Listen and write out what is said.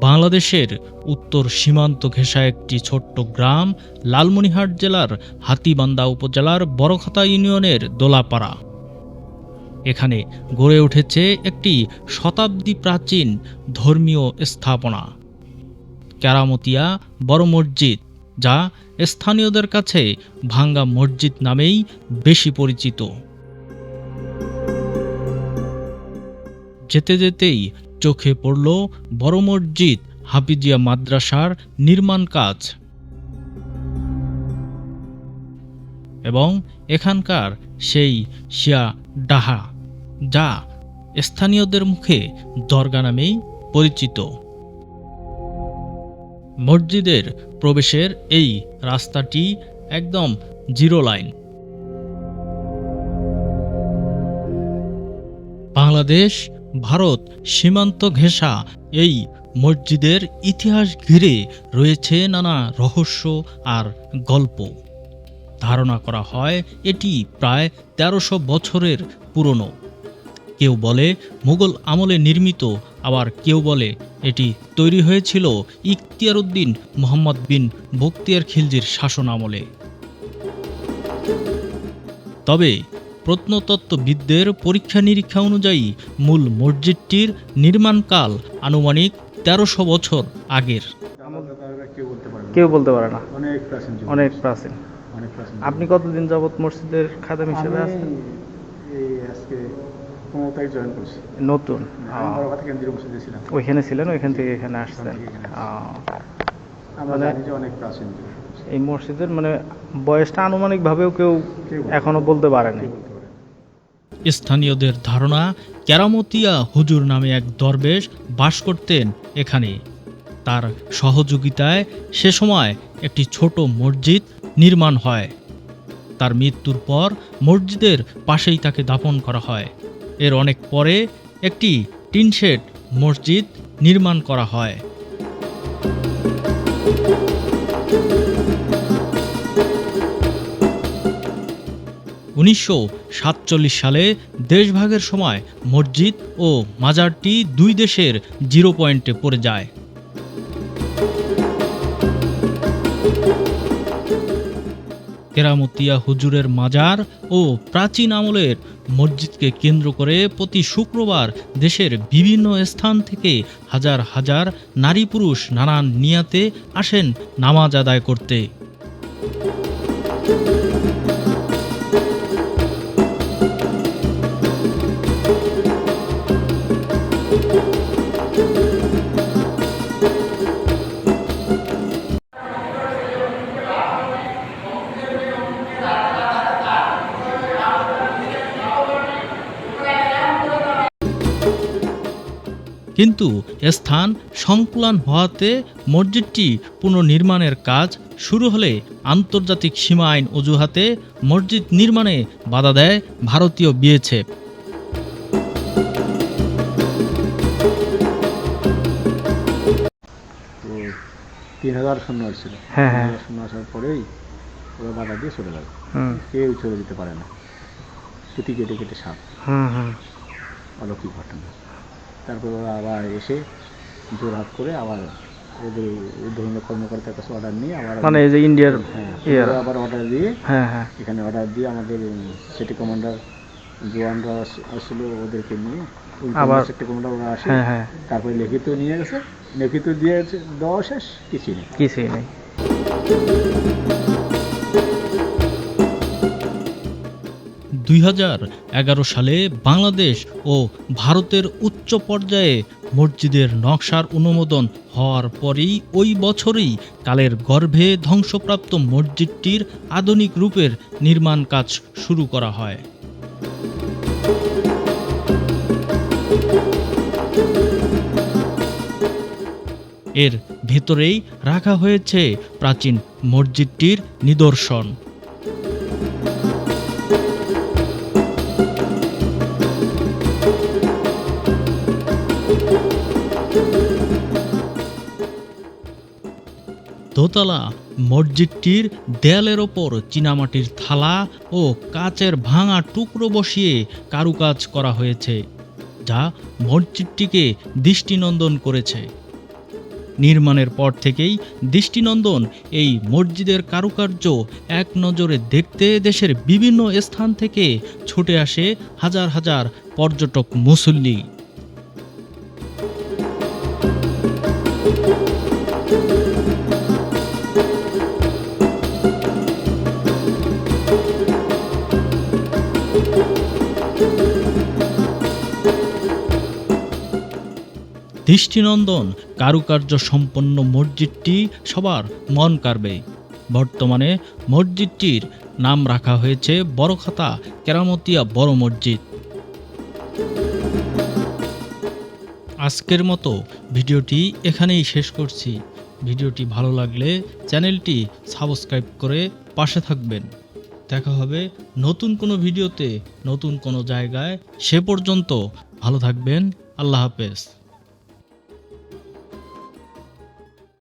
বাংলাদেশের উত্তর সীমান্ত ঘেঁষা একটি ছোট্ট গ্রাম লালমনিরহাট জেলার হাতীবান্ধা উপজেলার বড়খাতা ইউনিয়নের দোলাপাড়া। এখানে গড়ে উঠেছে একটি শতাব্দী প্রাচীন ধর্মীয় স্থাপনা। ক্যারামতিয়া বড় মসজিদ, যা স্থানীয়দের কাছে ভাঙ্গা মসজিদ নামেই বেশি পরিচিত। যেতে যেতেই চোখে পড়ল বড় মসজিদ, হাফিজিয়া মাদ্রাসার নির্মাণ কাজ। এবং এখানকার সেই শিয়া ডাহা, যা স্থানীয়দের মুখে দরগা নামেই পরিচিত। মসজিদের প্রবেশের এই রাস্তাটি একদম জিরো লাইন। বাংলাদেশ, ভারত সীমান্ত ঘেঁষা এই মসজিদের ইতিহাস ঘিরে রয়েছে নানা রহস্য আর গল্প। ধারণা করা হয় এটি প্রায় তেরোশো বছরের পুরনো। কেউ বলে মুঘল আমলে নির্মিত, আবার কেউ বলে এটি তৈরি হয়েছিল ইখতিয়ার উদ্দিন মোহাম্মদ বিন বক্তিয়ার খিলজির শাসন আমলে। তবে প্রত্নতত্ত্ববিদদের পরীক্ষা নিরীক্ষা অনুযায়ী মূল মসজিদটির নির্মাণকাল আনুমানিক তেরোশো বছর আগের। কেউ বলতে পারে না। অনেক প্রাচীন অনেক প্রাচীন। আপনি কতদিন যাবৎ মসজিদের খাদেম হিসেবে আছেন? এই আজকে জয়েন করছি। নতুন? ছিলাম। ওইখানে ছিলেন ওইখান থেকে এখানে আসছেন? মানে- অনেক প্রাচীন এই মসজিদের মানে বয়সটা আনুমানিক ভাবেও কেউ এখনও বলতে পারেনি। কেউ বলতে পারে না। স্থানীয়দের ধারণা ক্যারামতিয়া হুজুর নামে এক দরবেশ বাস করতেন এখানে। তার সহযোগিতায় সে সময় একটি ছোট মসজিদ নির্মাণ হয়। তার মৃত্যুর পর মসজিদের পাশেই তাকে দাফন করা হয়। এর অনেক পরে একটি টিনশেড মসজিদ নির্মাণ করা হয়। উনিশশো সাতচল্লিশ সালে দেশভাগের সময় মসজিদ ও মাজারটি দুই দেশের জিরো পয়েন্টে পড়ে যায়। কেরামতিয়া হুজুরের মাজার ও প্রাচীন আমলের মসজিদকে কেন্দ্র করে প্রতি শুক্রবার দেশের বিভিন্ন স্থান থেকে হাজার হাজার নারী পুরুষ নানান নিয়াতে আসেন নামাজ আদায় করতে। কিন্তু স্থান সংকুলান হওয়াতে মসজিদটি পুনর্নির্মাণের কাজ শুরু হলে আন্তর্জাতিক সীমা আইন অজুহাতে মসজিদ নির্মাণে বাধা দেয় ভারতীয় বিএসএফ তো তিন হাজার শূন্য হ্যাঁ, হ্যাঁ। শূন্য আসার পরেই ওরা বাধা দিয়ে চলে গেল। কেউ চলে যেতে পারে না। সুতি কেটে কেটে সাপ। অলৌকিক ঘটনা। তারপর ওরা আবার এসে জোরহাট করে আবার ওদের ধরনের কর্মকর্তার কাছে অর্ডার নিয়ে আবার মানে এই যে ইন্ডিয়ার হ্যাঁ ওরা আবার অর্ডার দিয়ে হ্যাঁ হ্যাঁ। এখানে অর্ডার দিয়ে আমাদের সিটি কমান্ডার জওয়ানরা আস- আসলো ওদেরকে নিয়ে। আবার- সিটি কমান্ডার ওরা আসে। হ্যাঁ হ্যাঁ। তারপরে লিখিত নিয়ে গেছে। লিখিত দিয়ে দেওয়া শেষ কিছুই নেই। কিছুই নেই। দুই হাজার এগারো সালে বাংলাদেশ ও ভারতের উচ্চ পর্যায়ে মসজিদের নকশার অনুমোদন হওয়ার পরেই ওই বছরই কালের গর্ভে ধ্বংসপ্রাপ্ত মসজিদটির আধুনিক রূপের নির্মাণ কাজ শুরু করা হয়। এর ভেতরেই রাখা হয়েছে প্রাচীন মসজিদটির নিদর্শন। দোতলা, মসজিদটির দেয়ালের ওপর চীনামাটির থালা ও কাচের ভাঙা টুকরো বসিয়ে কারুকাজ করা হয়েছে, যা মসজিদটিকে দৃষ্টিনন্দন করেছে। নির্মাণের পর থেকেই দৃষ্টিনন্দন এই মসজিদের কারুকার্য এক নজরে দেখতে দেশের বিভিন্ন স্থান থেকে ছুটে আসে হাজার হাজার পর্যটক মুসল্লি। দৃষ্টিনন্দন, কারুকার্য সম্পন্ন মসজিদটি সবার মন কাড়বে। বর্তমানে মসজিদটির নাম রাখা হয়েছে বড়খাতা কেরামতিয়া বড় মসজিদ। আজকের মতো ভিডিওটি এখানেই শেষ করছি। ভিডিওটি ভালো লাগলে চ্যানেলটি সাবস্ক্রাইব করে পাশে থাকবেন। দেখা হবে নতুন কোনো ভিডিওতে, নতুন কোনো জায়গায়। সে পর্যন্ত ভালো থাকবেন। আল্লাহ হাফেজ।